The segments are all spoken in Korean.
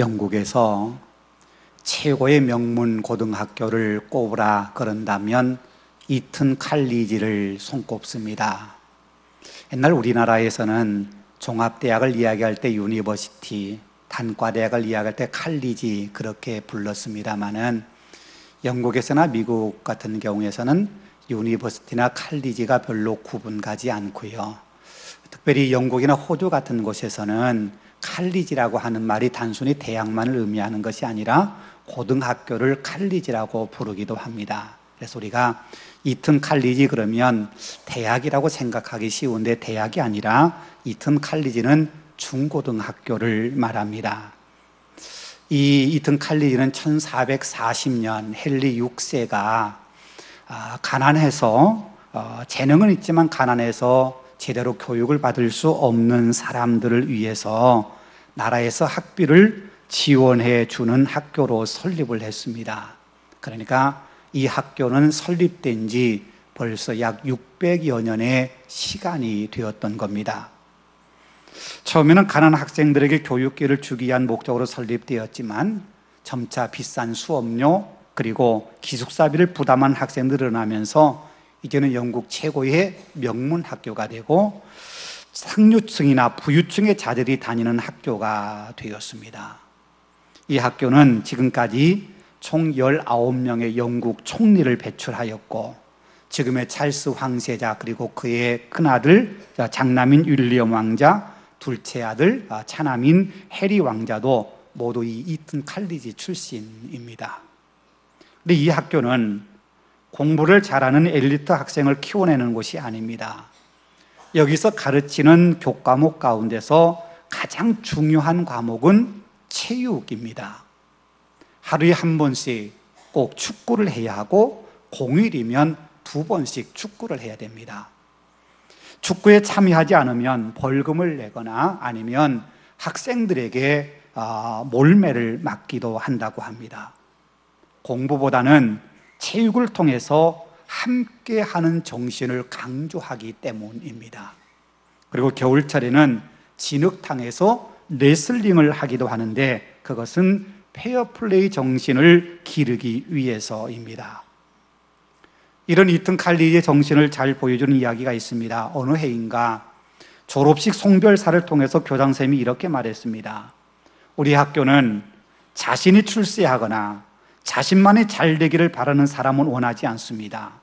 영국에서 최고의 명문 고등학교를 꼽으라 그런다면 이튼 칼리지를 손꼽습니다. 옛날 우리나라에서는 종합대학을 이야기할 때 유니버시티, 단과대학을 이야기할 때 칼리지 그렇게 불렀습니다마는 영국에서나 미국 같은 경우에서는 유니버시티나 칼리지가 별로 구분 가지 않고요. 특별히 영국이나 호주 같은 곳에서는 칼리지라고 하는 말이 단순히 대학만을 의미하는 것이 아니라 고등학교를 칼리지라고 부르기도 합니다. 그래서 우리가 이튼 칼리지 그러면 대학이라고 생각하기 쉬운데 대학이 아니라 이튼 칼리지는 중고등학교를 말합니다. 이 이튼 칼리지는 1440년 헨리 6세가 아, 가난해서 어, 재능은 있지만 가난해서 제대로 교육을 받을 수 없는 사람들을 위해서 나라에서 학비를 지원해 주는 학교로 설립을 했습니다. 그러니까 이 학교는 설립된 지 벌써 약 600여 년의 시간이 되었던 겁니다. 처음에는 가난한 학생들에게 교육기를 주기 위한 목적으로 설립되었지만 점차 비싼 수업료 그리고 기숙사비를 부담한 학생들이 늘어나면서 이제는 영국 최고의 명문 학교가 되고 상류층이나 부유층의 자들이 다니는 학교가 되었습니다. 이 학교는 지금까지 총 19명의 영국 총리를 배출하였고 지금의 찰스 황세자 그리고 그의 큰아들 장남인 윌리엄 왕자 둘째 아들 차남인 해리 왕자도 모두 이 이튼 칼리지 출신입니다. 근데 이 학교는 공부를 잘하는 엘리트 학생을 키워내는 곳이 아닙니다. 여기서 가르치는 교과목 가운데서 가장 중요한 과목은 체육입니다. 하루에 한 번씩 꼭 축구를 해야 하고 공휴일이면 두 번씩 축구를 해야 됩니다. 축구에 참여하지 않으면 벌금을 내거나 아니면 학생들에게 아, 몰매를 맞기도 한다고 합니다. 공부보다는 체육을 통해서 함께 하는 정신을 강조하기 때문입니다. 그리고 겨울철에는 진흙탕에서 레슬링을 하기도 하는데 그것은 페어플레이 정신을 기르기 위해서입니다. 이런 이튼 칼리의 정신을 잘 보여주는 이야기가 있습니다. 어느 해인가 졸업식 송별사를 통해서 교장선생님이 이렇게 말했습니다. 우리 학교는 자신이 출세하거나 자신만이 잘 되기를 바라는 사람은 원하지 않습니다.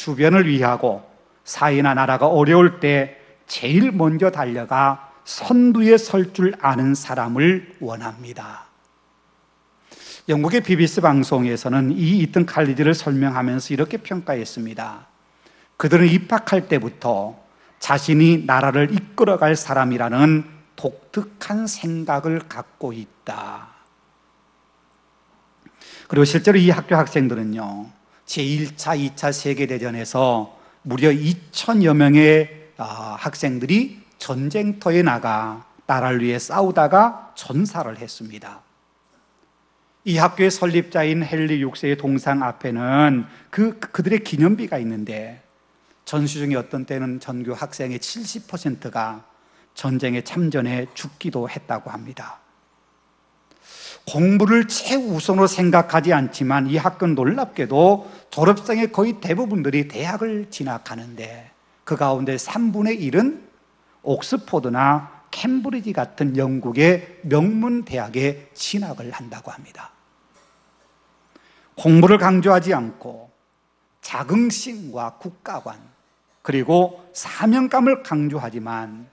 주변을 위하고 사회나 나라가 어려울 때 제일 먼저 달려가 선두에 설 줄 아는 사람을 원합니다. 영국의 BBC 방송에서는 이 이튼 칼리지를 설명하면서 이렇게 평가했습니다. 그들은 입학할 때부터 자신이 나라를 이끌어갈 사람이라는 독특한 생각을 갖고 있다. 그리고 실제로 이 학교 학생들은요, 제1차, 2차 세계대전에서 무려 2천여 명의 아, 학생들이 전쟁터에 나가 나라를 위해 싸우다가 전사를 했습니다. 이 학교의 설립자인 헨리 6세의 동상 앞에는 그, 그들의 기념비가 있는데 전시 중에 어떤 때는 전교 학생의 70%가 전쟁에 참전해 죽기도 했다고 합니다. 공부를 최우선으로 생각하지 않지만 이 학교는 놀랍게도 졸업생의 거의 대부분들이 대학을 진학하는데 그 가운데 3분의 1은 옥스포드나 캠브리지 같은 영국의 명문 대학에 진학을 한다고 합니다. 공부를 강조하지 않고 자긍심과 국가관 그리고 사명감을 강조하지만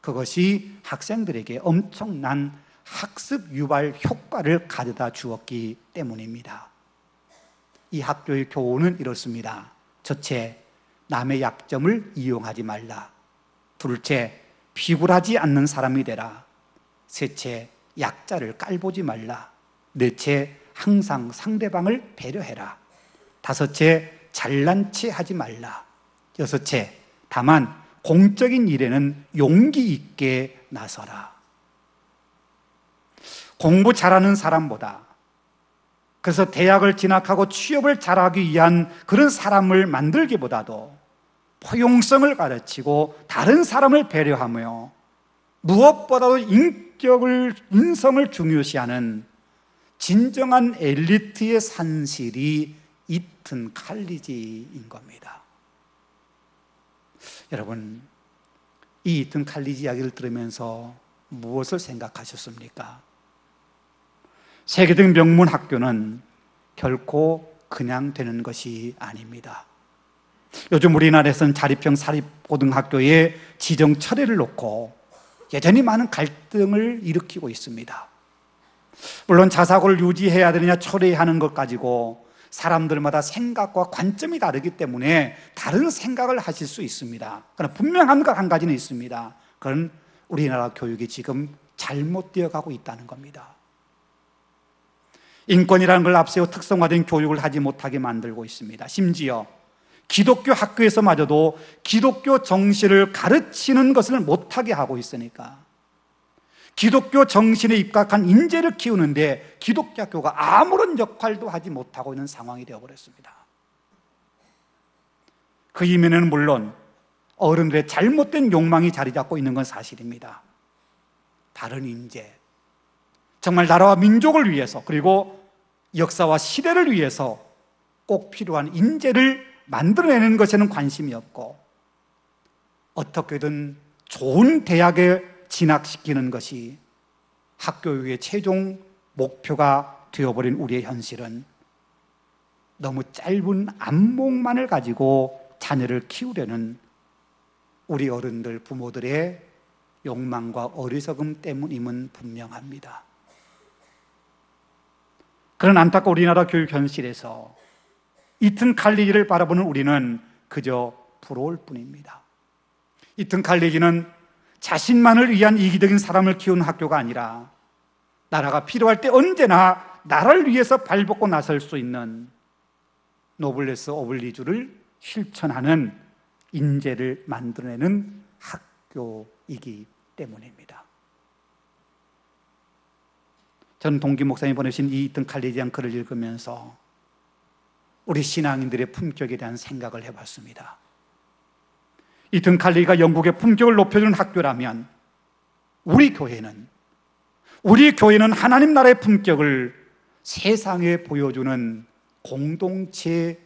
그것이 학생들에게 엄청난 학습 유발 효과를 가져다 주었기 때문입니다. 이 학교의 교훈은 이렇습니다. 첫째, 남의 약점을 이용하지 말라. 둘째, 비굴하지 않는 사람이 되라. 셋째, 약자를 깔보지 말라. 넷째, 항상 상대방을 배려해라. 다섯째, 잘난 체 하지 말라. 여섯째, 다만 공적인 일에는 용기 있게 나서라. 공부 잘하는 사람보다 그래서 대학을 진학하고 취업을 잘하기 위한 그런 사람을 만들기보다도 포용성을 가르치고 다른 사람을 배려하며 무엇보다도 인격을, 인성을 중요시하는 진정한 엘리트의 산실이 이튼 칼리지인 겁니다. 여러분, 이 이튼 칼리지 이야기를 들으면서 무엇을 생각하셨습니까? 세계적 명문 학교는 결코 그냥 되는 것이 아닙니다. 요즘 우리나라에서는 자립형 사립고등학교에 지정 철회를 놓고 여전히 많은 갈등을 일으키고 있습니다. 물론 자사고를 유지해야 되느냐 철회하는 것 가지고 사람들마다 생각과 관점이 다르기 때문에 다른 생각을 하실 수 있습니다. 그러나 분명한 것 한 가지는 있습니다. 그건 우리나라 교육이 지금 잘못되어 가고 있다는 겁니다. 인권이라는 걸 앞세워 특성화된 교육을 하지 못하게 만들고 있습니다. 심지어 기독교 학교에서마저도 기독교 정신을 가르치는 것을 못하게 하고 있으니까 기독교 정신에 입각한 인재를 키우는데 기독교 학교가 아무런 역할도 하지 못하고 있는 상황이 되어버렸습니다. 그 이면에는 물론 어른들의 잘못된 욕망이 자리 잡고 있는 건 사실입니다. 다른 인재, 정말 나라와 민족을 위해서 그리고 역사와 시대를 위해서 꼭 필요한 인재를 만들어내는 것에는 관심이 없고 어떻게든 좋은 대학에 진학시키는 것이 학교의 최종 목표가 되어버린 우리의 현실은 너무 짧은 안목만을 가지고 자녀를 키우려는 우리 어른들, 부모들의 욕망과 어리석음 때문임은 분명합니다. 그런 안타까운 우리나라 교육 현실에서 이튼 칼리지를 바라보는 우리는 그저 부러울 뿐입니다. 이튼 칼리지는 자신만을 위한 이기적인 사람을 키우는 학교가 아니라 나라가 필요할 때 언제나 나라를 위해서 발벗고 나설 수 있는 노블레스 오블리주를 실천하는 인재를 만들어내는 학교이기 때문입니다. 전 동기 목사님 보내신 이 이튼 칼리지안 글을 읽으면서 우리 신앙인들의 품격에 대한 생각을 해봤습니다. 이튼 칼리가 영국의 품격을 높여주는 학교라면 우리 교회는 우리 교회는 하나님 나라의 품격을 세상에 보여주는 공동체여야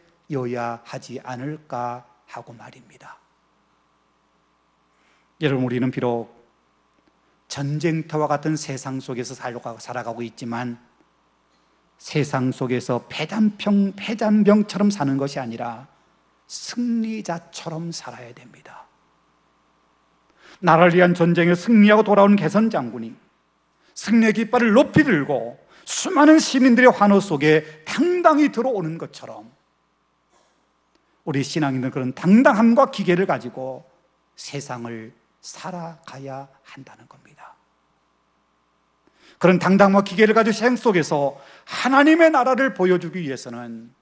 하지 않을까 하고 말입니다. 여러분, 우리는 비록 전쟁터와 같은 세상 속에서 살아가고 있지만 세상 속에서 패잔병, 패잔병처럼 사는 것이 아니라 승리자처럼 살아야 됩니다. 나라를 위한 전쟁에 승리하고 돌아온 개선 장군이 승리의 깃발을 높이 들고 수많은 시민들의 환호 속에 당당히 들어오는 것처럼 우리 신앙인은 그런 당당함과 기계를 가지고 세상을 살아가야 한다는 겁니다. 그런 당당과 기계를 가지고 세상 속에서 하나님의 나라를 보여주기 위해서는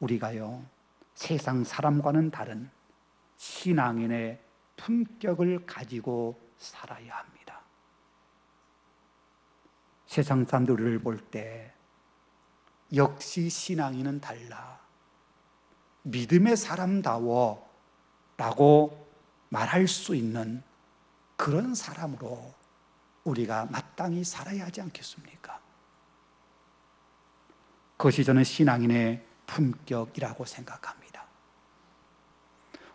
우리가요, 세상 사람과는 다른 신앙인의 품격을 가지고 살아야 합니다. 세상 사람들을 볼 때 역시 신앙인은 달라. 믿음의 사람다워 라고 말할 수 있는 그런 사람으로 우리가 마땅히 살아야 하지 않겠습니까? 그것이 저는 신앙인의 품격이라고 생각합니다.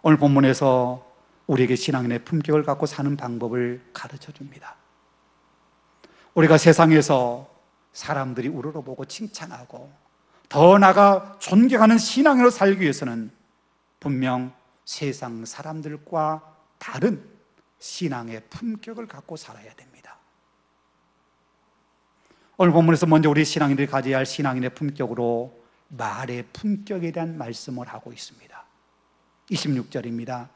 오늘 본문에서 우리에게 신앙인의 품격을 갖고 사는 방법을 가르쳐 줍니다. 우리가 세상에서 사람들이 우러러보고 칭찬하고 더 나아가 존경하는 신앙으로 살기 위해서는 분명 세상 사람들과 다른 신앙의 품격을 갖고 살아야 됩니다. 오늘 본문에서 먼저 우리 신앙인들이 가져야 할 신앙인의 품격으로 말의 품격에 대한 말씀을 하고 있습니다. 26절입니다.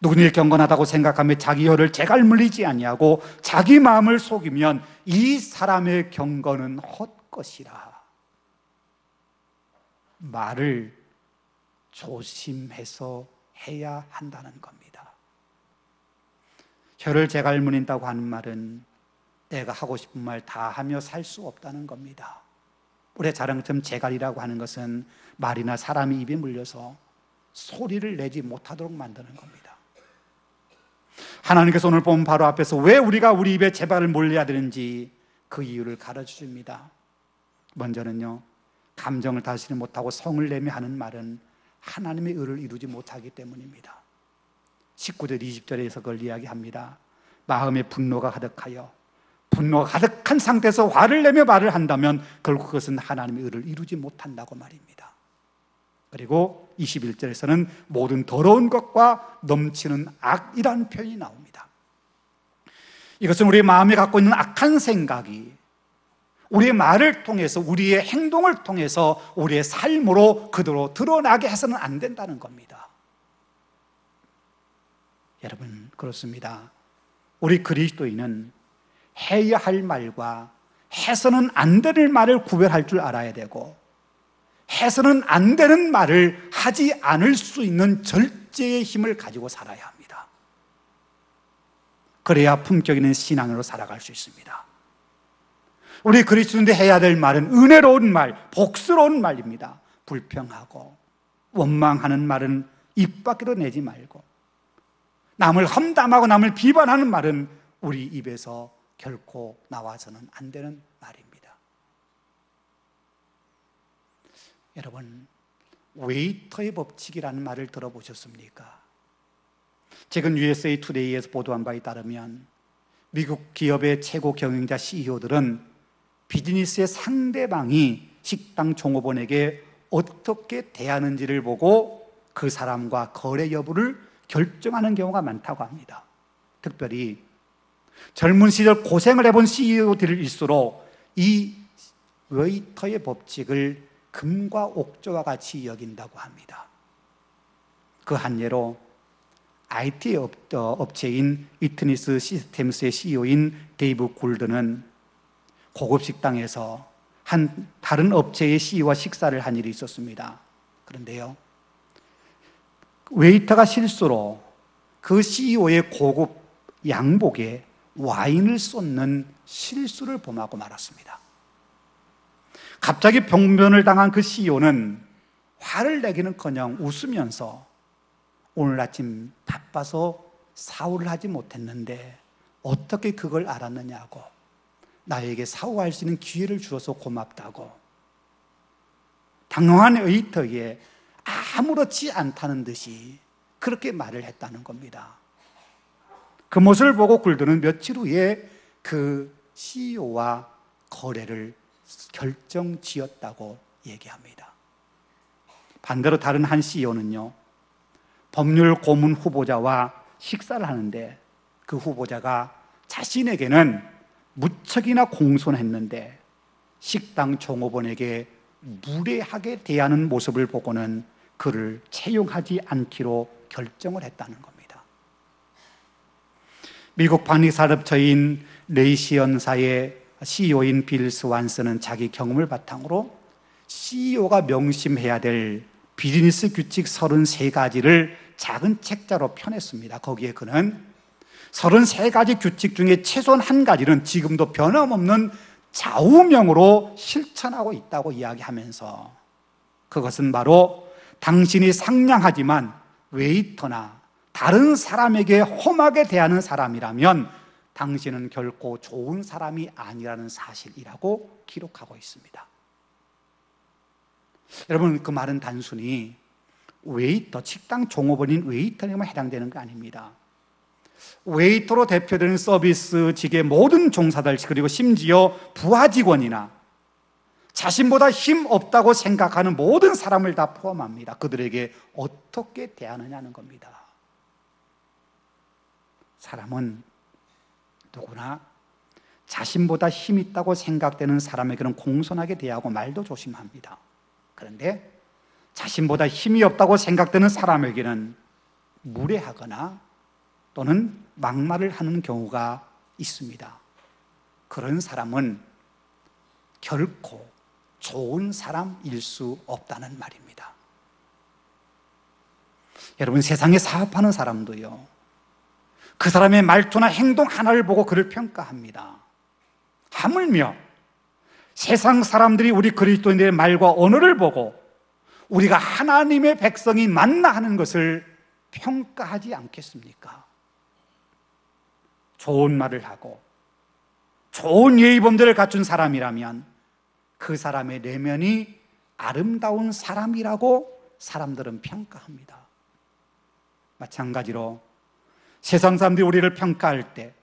누구니 경건하다고 생각하며 자기 혀를 재갈 물리지 아니하고 자기 마음을 속이면 이 사람의 경건은 헛것이라. 말을 조심해서 해야 한다는 겁니다. 혀를 재갈 물린다고 하는 말은 내가 하고 싶은 말 다 하며 살 수 없다는 겁니다. 우리 자랑처럼 재갈이라고 하는 것은 말이나 사람이 입에 물려서 소리를 내지 못하도록 만드는 겁니다. 하나님께서 오늘 본 바로 앞에서 왜 우리가 우리 입에 재발을 몰려야 되는지 그 이유를 가르쳐 줍니다. 먼저는요, 감정을 다스리지 못하고 성을 내며 하는 말은 하나님의 의를 이루지 못하기 때문입니다. 19절, 20절에서 그걸 이야기합니다. 마음에 분노가 가득하여 분노가 가득한 상태에서 화를 내며 말을 한다면 결국 그것은 하나님의 의를 이루지 못한다고 말입니다. 그리고 21절에서는 모든 더러운 것과 넘치는 악이라는 표현이 나옵니다. 이것은 우리 마음에 갖고 있는 악한 생각이 우리의 말을 통해서 우리의 행동을 통해서 우리의 삶으로 그대로 드러나게 해서는 안 된다는 겁니다. 여러분 그렇습니다. 우리 그리스도인은 해야 할 말과 해서는 안 되는 말을 구별할 줄 알아야 되고 해서는 안 되는 말을 하지 않을 수 있는 절제의 힘을 가지고 살아야 합니다. 그래야 품격 있는 신앙으로 살아갈 수 있습니다. 우리 그리스도인들 해야 될 말은 은혜로운 말, 복스러운 말입니다. 불평하고 원망하는 말은 입 밖으로 내지 말고 남을 험담하고 남을 비판하는 말은 우리 입에서 결코 나와서는 안 되는 말입니다. 여러분, 웨이터의 법칙이라는 말을 들어보셨습니까? 최근 USA 투데이에서 보도한 바에 따르면 미국 기업의 최고 경영자 CEO들은 비즈니스의 상대방이 식당 종업원에게 어떻게 대하는지를 보고 그 사람과 거래 여부를 결정하는 경우가 많다고 합니다. 특별히 젊은 시절 고생을 해본 CEO들일수록 이 웨이터의 법칙을 금과 옥조와 같이 여긴다고 합니다. 그 한 예로 IT 업, 어, 업체인 이트니스 시스템스의 CEO인 데이브 굴드는 고급 식당에서 한 다른 업체의 CEO와 식사를 한 일이 있었습니다. 그런데요, 웨이터가 실수로 그 CEO의 고급 양복에 와인을 쏟는 실수를 범하고 말았습니다. 갑자기 병변을 당한 그 CEO는 화를 내기는커녕 웃으면서 오늘 아침 바빠서 사후를 하지 못했는데 어떻게 그걸 알았느냐고 나에게 사후할 수 있는 기회를 주어서 고맙다고 당황한 웨이터에 아무렇지 않다는 듯이 그렇게 말을 했다는 겁니다. 그 모습을 보고 굴드는 며칠 후에 그 CEO와 거래를 결정 지었다고 얘기합니다. 반대로 다른 한 CEO는요, 법률 고문 후보자와 식사를 하는데 그 후보자가 자신에게는 무척이나 공손했는데 식당 종업원에게 무례하게 대하는 모습을 보고는 그를 채용하지 않기로 결정을 했다는 겁니다. 미국 방위산업처인 레이시언사의 CEO인 빌 스완스는 자기 경험을 바탕으로 CEO가 명심해야 될 비즈니스 규칙 33가지를 작은 책자로 펴냈습니다. 거기에 그는 33가지 규칙 중에 최소한 한 가지는 지금도 변함없는 좌우명으로 실천하고 있다고 이야기하면서 그것은 바로 당신이 상냥하지만 웨이터나 다른 사람에게 험하게 대하는 사람이라면 당신은 결코 좋은 사람이 아니라는 사실이라고 기록하고 있습니다. 여러분, 그 말은 단순히 웨이터, 식당 종업원인 웨이터에만 해당되는 거 아닙니다. 웨이터로 대표되는 서비스직의 모든 종사들, 그리고 심지어 부하 직원이나 자신보다 힘 없다고 생각하는 모든 사람을 다 포함합니다. 그들에게 어떻게 대하느냐는 겁니다. 사람은 누구나 자신보다 힘 있다고 생각되는 사람에게는 공손하게 대하고 말도 조심합니다. 그런데 자신보다 힘이 없다고 생각되는 사람에게는 무례하거나 또는 막말을 하는 경우가 있습니다. 그런 사람은 결코 좋은 사람일 수 없다는 말입니다. 여러분, 세상에 사업하는 사람도요, 그 사람의 말투나 행동 하나를 보고 그를 평가합니다. 하물며 세상 사람들이 우리 그리스도인들의 말과 언어를 보고 우리가 하나님의 백성이 맞나 하는 것을 평가하지 않겠습니까? 좋은 말을 하고 좋은 예의범들을 갖춘 사람이라면 그 사람의 내면이 아름다운 사람이라고 사람들은 평가합니다. 마찬가지로 세상 사람들이 우리를 평가할 때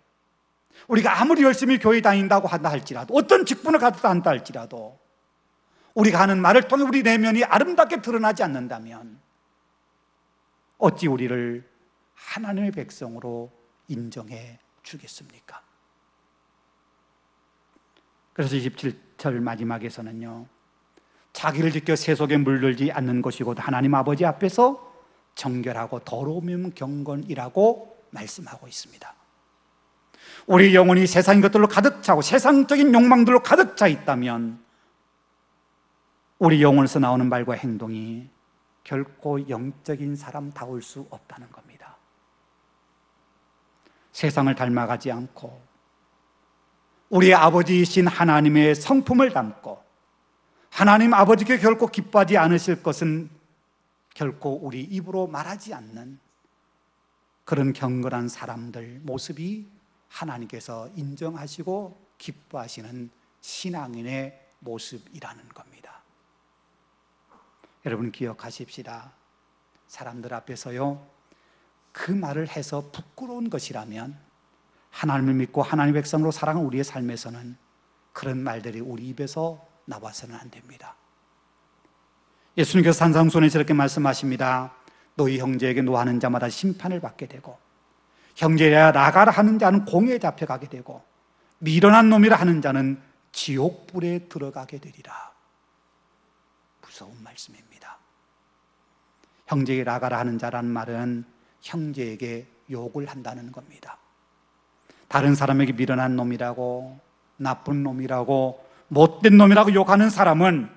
우리가 아무리 열심히 교회 다닌다고 한다 할지라도 어떤 직분을 가졌다 한다 할지라도 우리가 하는 말을 통해 우리 내면이 아름답게 드러나지 않는다면 어찌 우리를 하나님의 백성으로 인정해 주겠습니까? 그래서 27절 마지막에서는요. 자기를 지켜 세속에 물들지 않는 것이고 하나님 아버지 앞에서 정결하고 더러움이면 경건이라고 말씀하고 있습니다. 우리 영혼이 세상 것들로 가득 차고 세상적인 욕망들로 가득 차 있다면 우리 영혼에서 나오는 말과 행동이 결코 영적인 사람다울 수 없다는 겁니다. 세상을 닮아가지 않고 우리 아버지이신 하나님의 성품을 담고 하나님 아버지께 결코 기뻐하지 않으실 것은 결코 우리 입으로 말하지 않는 그런 경건한 사람들 모습이 하나님께서 인정하시고 기뻐하시는 신앙인의 모습이라는 겁니다. 여러분 기억하십시다. 사람들 앞에서요, 그 말을 해서 부끄러운 것이라면 하나님을 믿고 하나님의 백성으로 살아가는 우리의 삶에서는 그런 말들이 우리 입에서 나와서는 안 됩니다. 예수님께서 산상손에서 이렇게 말씀하십니다. 너희 형제에게 노하는 자마다 심판을 받게 되고 형제야 나가라 하는 자는 공에 잡혀가게 되고 미련한 놈이라 하는 자는 지옥불에 들어가게 되리라. 무서운 말씀입니다. 형제에게 나가라 하는 자라는 말은 형제에게 욕을 한다는 겁니다. 다른 사람에게 미련한 놈이라고 나쁜 놈이라고 못된 놈이라고 욕하는 사람은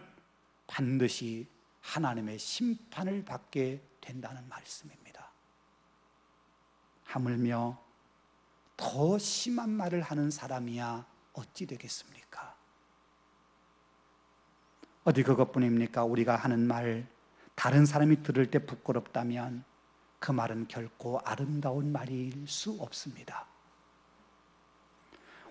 반드시 하나님의 심판을 받게 된다는 말씀입니다. 하물며 더 심한 말을 하는 사람이야 어찌 되겠습니까? 어디 그것뿐입니까? 우리가 하는 말 다른 사람이 들을 때 부끄럽다면 그 말은 결코 아름다운 말일 수 없습니다.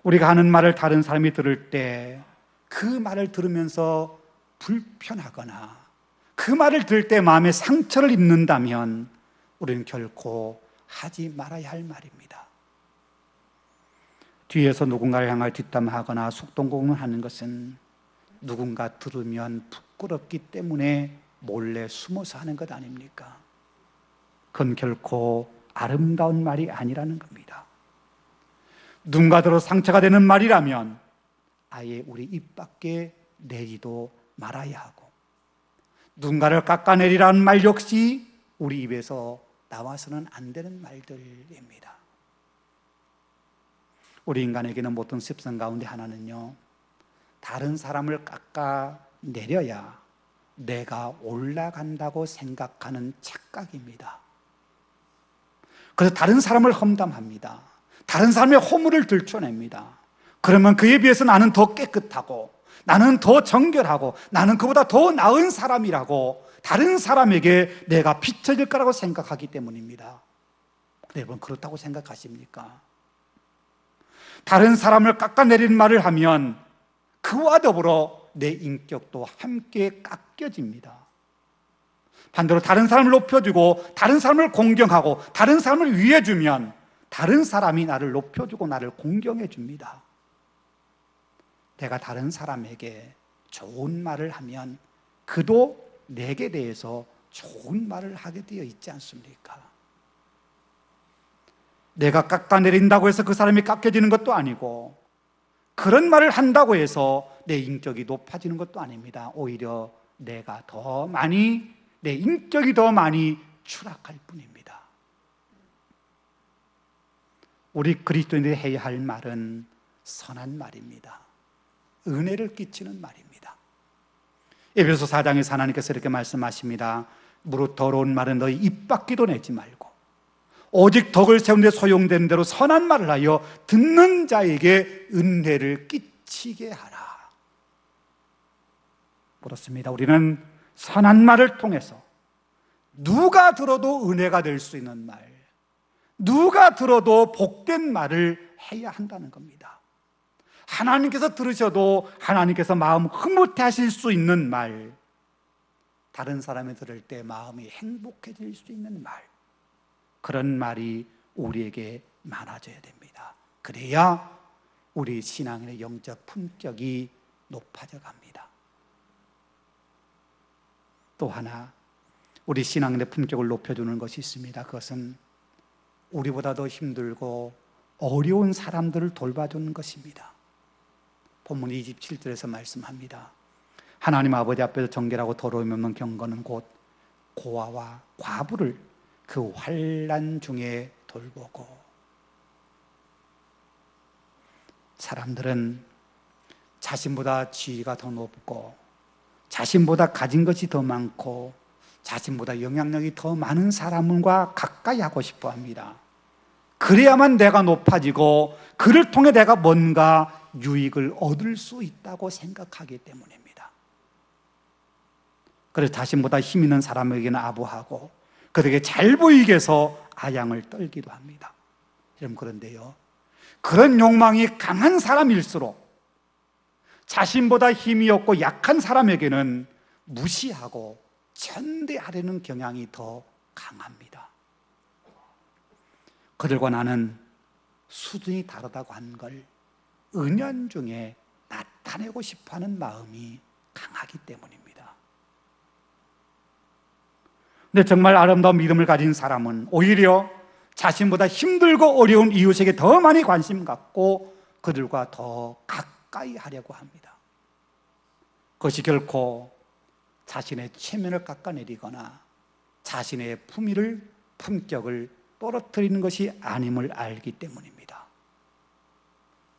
우리가 하는 말을 다른 사람이 들을 때 그 말을 들으면서 불편하거나 그 말을 들을 때 마음에 상처를 입는다면 우리는 결코 하지 말아야 할 말입니다. 뒤에서 누군가를 향하여 뒷담하거나 속동공을 것은 누군가 들으면 부끄럽기 때문에 몰래 숨어서 하는 것 아닙니까? 그건 결코 아름다운 말이 아니라는 겁니다. 누군가 들어 상처가 되는 말이라면 아예 우리 입 밖에 내지도 말아야 하고 누군가를 깎아내리라는 말 역시 우리 입에서 나와서는 안 되는 말들입니다. 우리 인간에게는 모든 습성 가운데 하나는요, 다른 사람을 깎아내려야 내가 올라간다고 생각하는 착각입니다. 그래서 다른 사람을 험담합니다. 다른 사람의 허물을 들춰냅니다. 그러면 그에 비해서 나는 더 깨끗하고 나는 더 정결하고 나는 그보다 더 나은 사람이라고 다른 사람에게 내가 비춰질 거라고 생각하기 때문입니다. 여러분 그렇다고 생각하십니까? 다른 사람을 깎아내리는 말을 하면 그와 더불어 내 인격도 함께 깎여집니다. 반대로 다른 사람을 높여주고 다른 사람을 공경하고 다른 사람을 위해주면 다른 사람이 나를 높여주고 나를 공경해 줍니다. 내가 다른 사람에게 좋은 말을 하면 그도 내게 대해서 좋은 말을 하게 되어 있지 않습니까? 내가 깎아내린다고 해서 그 사람이 깎여지는 것도 아니고 그런 말을 한다고 해서 내 인격이 높아지는 것도 아닙니다. 오히려 내가 더 많이 내 인격이 더 많이 추락할 뿐입니다. 우리 그리스도인들이 해야 할 말은 선한 말입니다. 은혜를 끼치는 말입니다. 에베소 4장에서 하나님께서 이렇게 말씀하십니다. 무릇 더러운 말은 너희 입 밖에도 내지 말고 오직 덕을 세운 데 소용되는 대로 선한 말을 하여 듣는 자에게 은혜를 끼치게 하라. 그렇습니다. 우리는 선한 말을 통해서 누가 들어도 은혜가 될 수 있는 말, 누가 들어도 복된 말을 해야 한다는 겁니다. 하나님께서 들으셔도 하나님께서 마음 흐뭇해 하실 수 있는 말, 다른 사람이 들을 때 마음이 행복해질 수 있는 말, 그런 말이 우리에게 많아져야 됩니다. 그래야 우리 신앙의 영적 품격이 높아져 갑니다. 또 하나, 우리 신앙의 품격을 높여주는 것이 있습니다. 그것은 우리보다 더 힘들고 어려운 사람들을 돌봐주는 것입니다. 본문 27절에서 말씀합니다. 하나님 아버지 앞에서 정결하고 더러움이 없는 경건은 곧 고아와 과부를 그 환란 중에 돌보고 사람들은 자신보다 지위가 더 높고 자신보다 가진 것이 더 많고 자신보다 영향력이 더 많은 사람과 가까이 하고 싶어 합니다. 그래야만 내가 높아지고 그를 통해 내가 뭔가 유익을 얻을 수 있다고 생각하기 때문입니다. 그래서 자신보다 힘 있는 사람에게는 아부하고 그들에게 잘 보이게 해서 아양을 떨기도 합니다. 여러분 그런데요. 그런 욕망이 강한 사람일수록 자신보다 힘이 없고 약한 사람에게는 무시하고 천대하려는 경향이 더 강합니다. 그들과 나는 수준이 다르다고 한 걸 은연 중에 나타내고 싶어 하는 마음이 강하기 때문입니다. 근데 정말 아름다운 믿음을 가진 사람은 오히려 자신보다 힘들고 어려운 이웃에게 더 많이 관심 갖고 그들과 더 가까이 하려고 합니다. 그것이 결코 자신의 체면을 깎아내리거나 자신의 품위를 품격을 떨어뜨리는 것이 아님을 알기 때문입니다.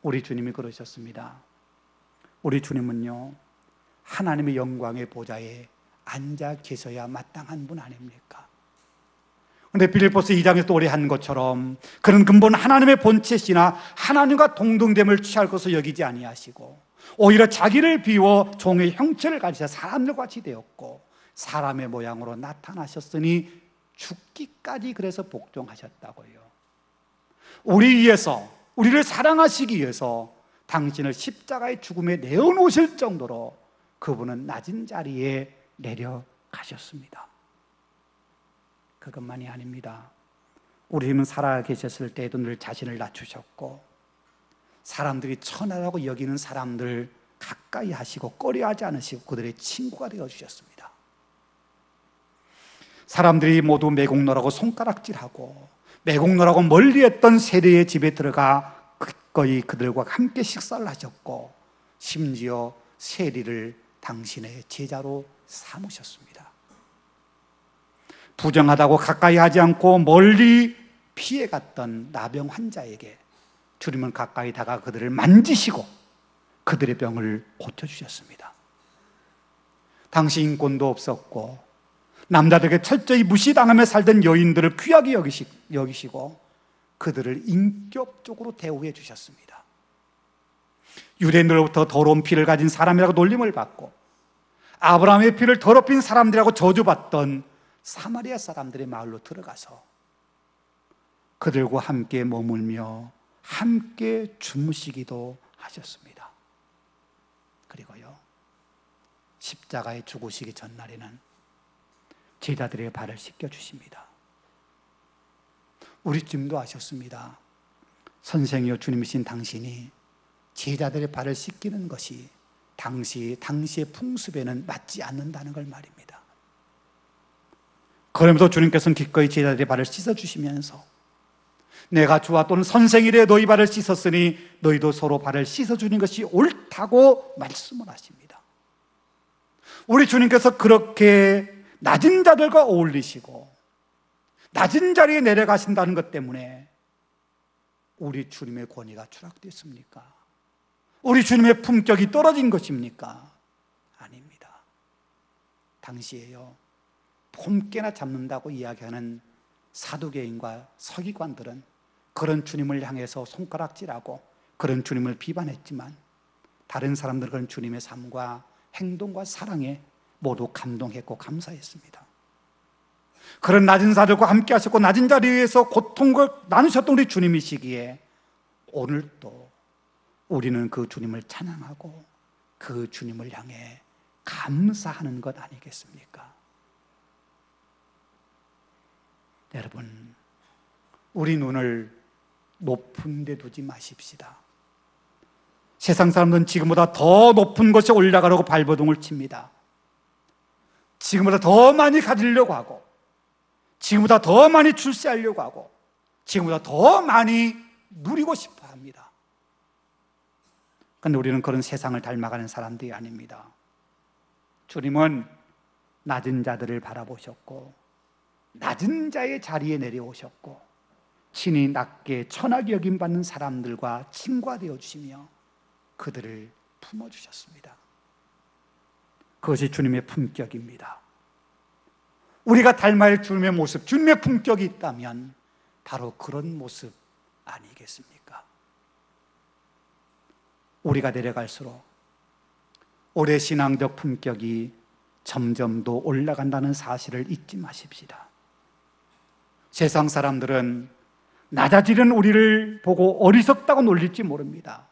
우리 주님이 그러셨습니다. 우리 주님은요, 하나님의 영광의 보좌에 앉아 계셔야 마땅한 분 아닙니까? 근데 빌립보스 2장에서 또 우리 한 것처럼 그런 근본 하나님의 본체시나 하나님과 동등됨을 취할 것을 여기지 아니하시고 오히려 자기를 비워 종의 형체를 가지사 사람들과 같이 되었고 사람의 모양으로 나타나셨으니 죽기까지 그래서 복종하셨다고요. 우리 위해서 우리를 사랑하시기 위해서 당신을 십자가의 죽음에 내어놓으실 정도로 그분은 낮은 자리에 내려가셨습니다. 그것만이 아닙니다. 우리 힘은 살아 계셨을 때에도 늘 자신을 낮추셨고 사람들이 천하라고 여기는 사람들 가까이 하시고 꺼려하지 않으시고 그들의 친구가 되어 주셨습니다. 사람들이 모두 매국노라고 손가락질하고 매국노라고 멀리했던 세례의 집에 들어가 기꺼이 그들과 함께 식사를 하셨고 심지어 세리를 당신의 제자로 삼으셨습니다. 부정하다고 가까이 하지 않고 멀리 피해 갔던 나병 환자에게 주님은 가까이 다가 그들을 만지시고 그들의 병을 고쳐주셨습니다. 당시 인권도 없었고 남자들에게 철저히 무시당하며 살던 여인들을 귀하게 여기시고 그들을 인격적으로 대우해 주셨습니다. 유대인들로부터 더러운 피를 가진 사람이라고 놀림을 받고 아브라함의 피를 더럽힌 사람들이라고 저주받던 사마리아 사람들의 마을로 들어가서 그들과 함께 머물며 함께 주무시기도 하셨습니다. 그리고요, 십자가에 죽으시기 전날에는 제자들의 발을 씻겨 주십니다. 우리 쯤도 아셨습니다. 선생이요 주님이신 당신이 제자들의 발을 씻기는 것이 당시 당시의 풍습에는 맞지 않는다는 걸 말입니다. 그러면서 주님께서는 기꺼이 제자들의 발을 씻어 주시면서 내가 주와 또는 선생이래 너희 발을 씻었으니 너희도 서로 발을 씻어 주는 것이 옳다고 말씀을 하십니다. 우리 주님께서 그렇게 낮은 자들과 어울리시고 낮은 자리에 내려가신다는 것 때문에 우리 주님의 권위가 추락됐습니까? 우리 주님의 품격이 떨어진 것입니까? 아닙니다. 당시에요. 폼깨나 잡는다고 이야기하는 사두개인과 서기관들은 그런 주님을 향해서 손가락질하고 그런 주님을 비판했지만 다른 사람들은 그런 주님의 삶과 행동과 사랑에 모두 감동했고 감사했습니다. 그런 낮은 자들과 함께 하셨고 낮은 자리에서 고통을 나누셨던 우리 주님이시기에 오늘도 우리는 그 주님을 찬양하고 그 주님을 향해 감사하는 것 아니겠습니까? 여러분, 우리 눈을 높은 데 두지 마십시다. 세상 사람들은 지금보다 더 높은 곳에 올라가려고 발버둥을 칩니다. 지금보다 더 많이 가지려고 하고, 지금보다 더 많이 출세하려고 하고, 지금보다 더 많이 누리고 싶어 합니다. 그런데 우리는 그런 세상을 닮아가는 사람들이 아닙니다. 주님은 낮은 자들을 바라보셨고, 낮은 자의 자리에 내려오셨고, 친히 낮게 천하게 여김 받는 사람들과 친구되어 주시며 그들을 품어 주셨습니다. 그것이 주님의 품격입니다. 우리가 닮아야 할 주님의 모습, 주님의 품격이 있다면 바로 그런 모습 아니겠습니까? 우리가 내려갈수록 올해 신앙적 품격이 점점 더 올라간다는 사실을 잊지 마십시다. 세상 사람들은 낮아지는 우리를 보고 어리석다고 놀릴지 모릅니다.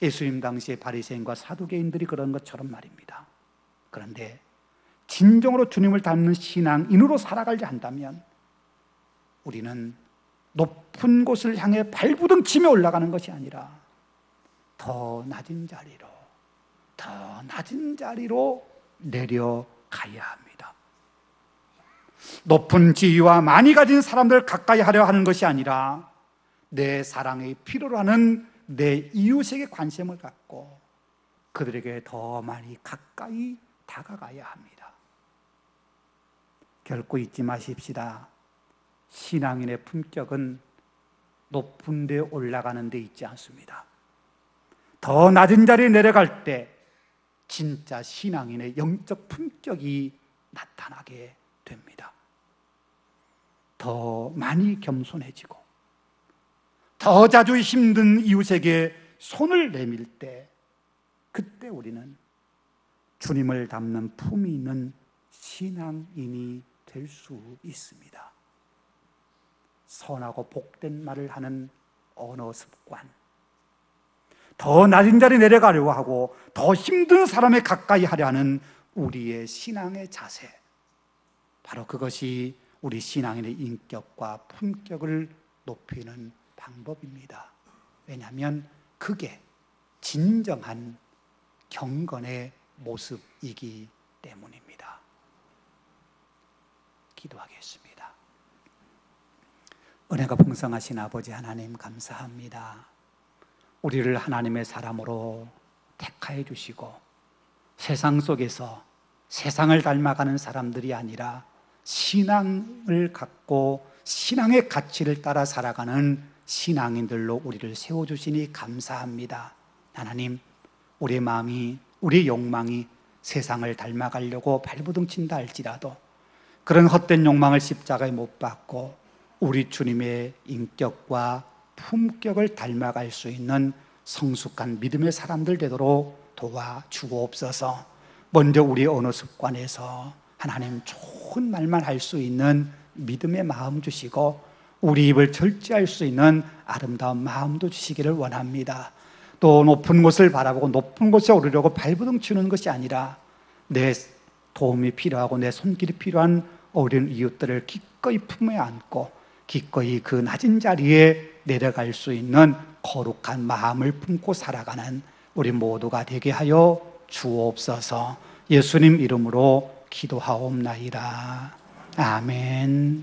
예수님 당시의 바리새인과 사두개인들이 그런 것처럼 말입니다. 그런데 진정으로 주님을 닮는 신앙인으로 살아가려 한다면 우리는 높은 곳을 향해 발부둥 치며 올라가는 것이 아니라 더 낮은 자리로 더 낮은 자리로 내려가야 합니다. 높은 지위와 많이 가진 사람들 가까이 하려 하는 것이 아니라 내 사랑이 필요로 하는 내 이웃에게 관심을 갖고 그들에게 더 많이 가까이 다가가야 합니다. 결코 잊지 마십시다. 신앙인의 품격은 높은 데 올라가는 데 있지 않습니다. 더 낮은 자리에 내려갈 때 진짜 신앙인의 영적 품격이 나타나게 됩니다. 더 많이 겸손해지고 더 자주 힘든 이웃에게 손을 내밀 때 그때 우리는 주님을 닮는 품이 있는 신앙인이 될 수 있습니다. 선하고 복된 말을 하는 언어 습관. 더 낮은 자리에 내려가려고 하고 더 힘든 사람에 가까이 하려 하는 우리의 신앙의 자세. 바로 그것이 우리 신앙인의 인격과 품격을 높이는 방법입니다. 왜냐하면 그게 진정한 경건의 모습이기 때문입니다. 기도하겠습니다. 은혜가 풍성하신 아버지 하나님 감사합니다. 우리를 하나님의 사람으로 택하여 주시고 세상 속에서 세상을 닮아가는 사람들이 아니라 신앙을 갖고 신앙의 가치를 따라 살아가는 신앙인들로 우리를 세워주시니 감사합니다. 하나님, 우리의 마음이, 우리의 욕망이 세상을 닮아가려고 발부둥 친다 할지라도 그런 헛된 욕망을 십자가에 못 박고 우리 주님의 인격과 품격을 닮아갈 수 있는 성숙한 믿음의 사람들 되도록 도와주옵소서. 먼저 우리 언어 습관에서 하나님 좋은 말만 할 수 있는 믿음의 마음 주시고 우리 입을 절제할 수 있는 아름다운 마음도 주시기를 원합니다. 또 높은 곳을 바라보고 높은 곳에 오르려고 발버둥 치는 것이 아니라 내 도움이 필요하고 내 손길이 필요한 어린 이웃들을 기꺼이 품에 안고 기꺼이 그 낮은 자리에 내려갈 수 있는 거룩한 마음을 품고 살아가는 우리 모두가 되게 하여 주옵소서 예수님 이름으로 기도하옵나이다. 아멘.